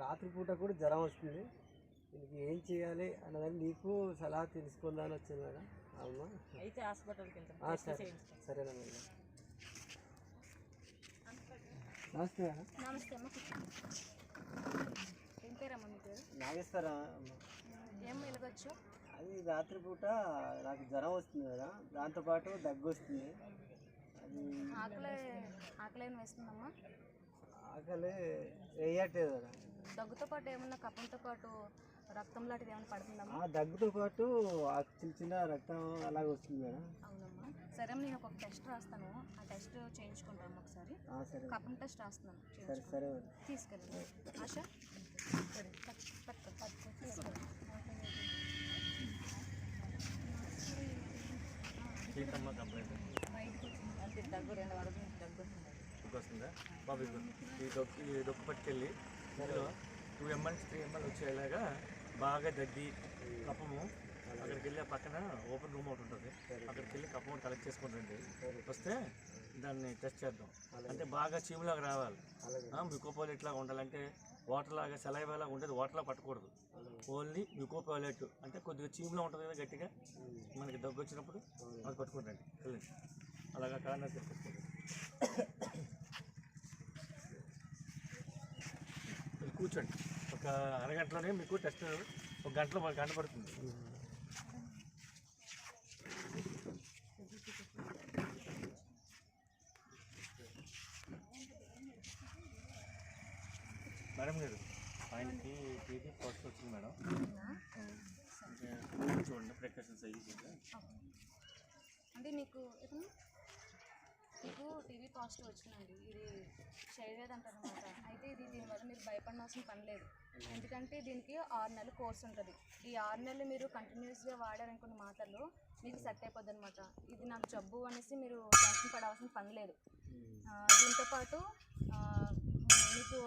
రాత్రిపూట కూడా జ్వరం వస్తుంది దీనికి ఏం చేయాలి అన్నదని నీకు సలహా తెలుసుకుందామని వచ్చింది మేడం అవునా? అయితే హాస్పిటల్కి వెళ్తాం. సరే. సరేనా మేడం నమస్తే మేడం నమస్తే అమ్మ. ఏం పేరమ్మా మీ పేరు? నాగేశ్వర ఏం వెలగొచ్చు? అది రాత్రిపూట నాకు జ్వరం వస్తుంది కదా దాంతోపాటు దగ్గు వస్తుంది. అది ఆకలి ఆకలి వేస్తుందమ్మా? ఆకలి వేయట్లేదు కదా దగ్గుతో పాటు ఏమన్నా కప్పంతో పాటు రక్తం లాంటిది ఏమైనా పడుతుందమ్మా? ఆ దగ్గుతో పాటు ఆ చిన్న చిన్న రక్తం అలాగే వస్తుంది మేడం. అవునమ్మా. సరే అమ్మ, నేను ఒక టెస్ట్ రాస్తాను. ఆ టెస్ట్ చేయించుకుంటాము ఒకసారి. ఆ, సరే కప్పం టెస్ట్ రాస్తున్నాను. సరే. సరే తీసుకెళ్ళండి. ఆశ? సరే. సీతమ్మ కంప్లైంట్? అంతే దగ్గు రెండు వరకు వస్తుందా? బాబు ఈ దొక్కు ఈ దొక్కు పట్టుకెళ్ళి ఇందులో టూ ఎంఎల్ త్రీ ఎంఎల్ వచ్చేలాగా బాగా దగ్గి కప్పము. అక్కడికి వెళ్ళి పక్కన ఓపెన్ రూమ్ ఒకటి ఉంటుంది. అక్కడికి వెళ్ళి కప్పం కలెక్ట్ చేసుకుంటుంది వస్తే దాన్ని టెస్ట్ చేద్దాం. అంటే బాగా చీములాగా రావాలి. మ్యూకోపాలెట్ లాగా ఉండాలంటే వాటర్ లాగా సెలైవేలాగా ఉండేది వాటర్లా పట్టకూడదు. ఓన్లీ మ్యూకోపాలెట్ అంటే కొద్దిగా చీములా ఉంటుంది కదా గట్టిగా. మనకి దగ్గు వచ్చినప్పుడు అది పట్టుకుంటండి వెళ్ళండి. అలాగా కార్నర్ తెచ్చుకోండి మీరు కూర్చోండి ఒక అరగంటలోనే మీకు టెస్ట్ ఒక గంటలో ఒక గంట పడుతుంది. మేడం గారు ఆయనకి టీవీ ఫస్ట్ వచ్చింది మేడం. చూడండి ప్రికాషన్స్ అయ్యి అంటే మీకు ఏదన్నా? మీకు టీవీ పాజిటివ్ వచ్చిందండి. ఇది శరీరేది అంటారు అనమాట అయితే ఇది దీనివల్ల మీరు భయపడాల్సిన పని లేదు. ఎందుకంటే దీనికి ఆరు నెలల కోర్స్ ఉంటుంది. ఈ ఆరు నెలలు మీరు కంటిన్యూస్గా వాడారనుకున్న మాటలు మీకు సెట్ అయిపోద్ది అనమాట ఇది నాకు జబ్బు అనేసి మీరు టెన్షన్ పడాల్సిన పని లేదు. దీంతోపాటు మీకు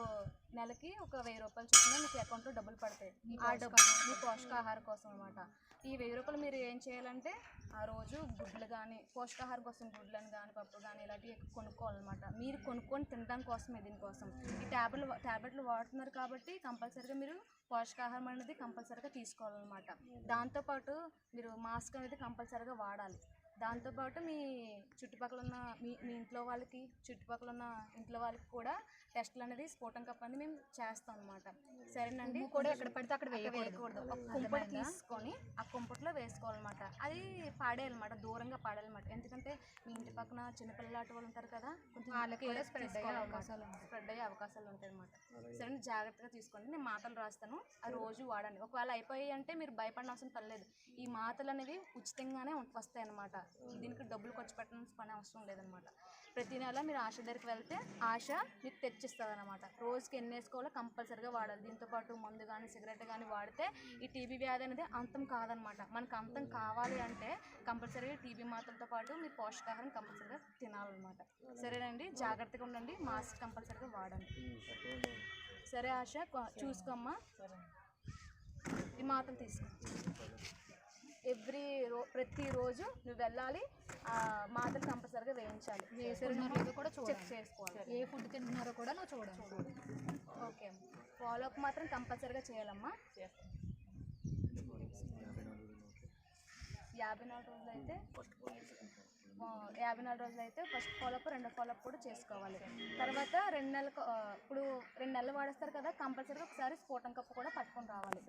నెలకి ఒక వెయ్యి రూపాయలు చొప్పున మీకు అకౌంట్లో డబ్బులు పడతాయి. ఆ డబ్బు మీ పోషకాహారం కోసం అనమాట ఈ వెయ్యి రూపాయలు మీరు ఏం చేయాలంటే ఆ రోజు గుడ్లు కానీ పోషకాహారం కోసం గుడ్లను కానీ పప్పు కానీ ఇలాంటివి కొనుక్కోవాలన్నమాట. మీరు కొనుక్కొని తినడం కోసమే దీనికోసం. ఈ ట్యాబ్లెట్లు ట్యాబ్లెట్లు వాడుతున్నారు కాబట్టి కంపల్సరీగా మీరు పోషకాహారం అనేది కంపల్సరీగా తీసుకోవాలన్నమాట. దాంతోపాటు మీరు మాస్క్ అనేది కంపల్సరీగా వాడాలి. దాంతోపాటు మీ చుట్టుపక్కల ఉన్న మీ మీ ఇంట్లో వాళ్ళకి చుట్టుపక్కల ఉన్న ఇంట్లో వాళ్ళకి కూడా టెస్ట్లు అనేది స్ఫోటం కప్ అనేది మేము చేస్తాం అనమాట సరేనండి? కూడా ఎక్కడ పడితే అక్కడ వేయకూడదు. ఒక కుంపటి తీసుకొని ఆ కుంపట్లో వేసుకోవాలన్నమాట. అది పాడేయాలన్నమాట దూరంగా పాడేయాలన్నమాట ఎందుకంటే మీ ఇంటి పక్కన చిన్నపిల్లలు లాంటి వాళ్ళు ఉంటారు కదా కొంచెం వాళ్ళకి కూడా స్ప్రెడ్ అయ్యే అవకాశాలు స్ప్రెడ్ అయ్యే అవకాశాలు ఉంటాయి అనమాట సరే జాగ్రత్తగా తీసుకోండి. నేను మాటలు రాస్తాను ఆ రోజు వాడండి. ఒకవేళ అయిపోయాయి అంటే మీరు భయపడిన అవసరం పర్లేదు ఈ మాటలు అనేవి ఉచితంగానే వస్తాయి అనమాట దీనికి డబ్బులు ఖర్చు పెట్టాల్సిన పని అవసరం లేదనమాట. ప్రతి నెల మీరు ఆశ దగ్గరికి వెళ్తే ఆశ మీకు తెచ్చిస్తుంది అనమాట రోజుకి ఎన్ని వేసుకోవాలో కంపల్సరీగా వాడాలి. దీంతో పాటు మందు కానీ సిగరెట్ కానీ వాడితే ఈ టీబీ వ్యాధి అనేది అంతం కాదనమాట. మనకు అంతం కావాలి అంటే కంపల్సరీగా టీబీ మాత్రలతో పాటు మీ పోషకాహారం కంపల్సరీగా తినాలన్నమాట. సరేనండి? జాగ్రత్తగా ఉండండి. మాస్క్ కంపల్సరీగా వాడండి. సరే ఆశ చూసుకోమ్మా. ఈ మాత్రం తీసుకో. ఎవ్రీ రో ప్రతిరోజు నువ్వు వెళ్ళాలి మాటలు కంపల్సరీగా వేయించాలి. వేసుకున్నారో కూడా చెక్ చూడాలి చేసుకోవాలి ఏ ఫుడ్ తింటున్నారో కూడా నువ్వు చూడాలి. ఓకే. ఫాలో అప్ మాత్రం కంపల్సరీగా చేయాలమ్మా. యాభై నాలుగు రోజులు అయితే ఆ, యాభై నాలుగు రోజులు అయితే ఫస్ట్ ఫాలోఅప్ రెండో ఫాలోఅప్ కూడా చేసుకోవాలి. తర్వాత రెండు నెలలకు ఆ, ఇప్పుడు రెండు నెలలు వాడేస్తారు కదా కంపల్సరీగా ఒకసారి స్ఫోటం కప్పు కూడా పట్టుకొని రావాలి.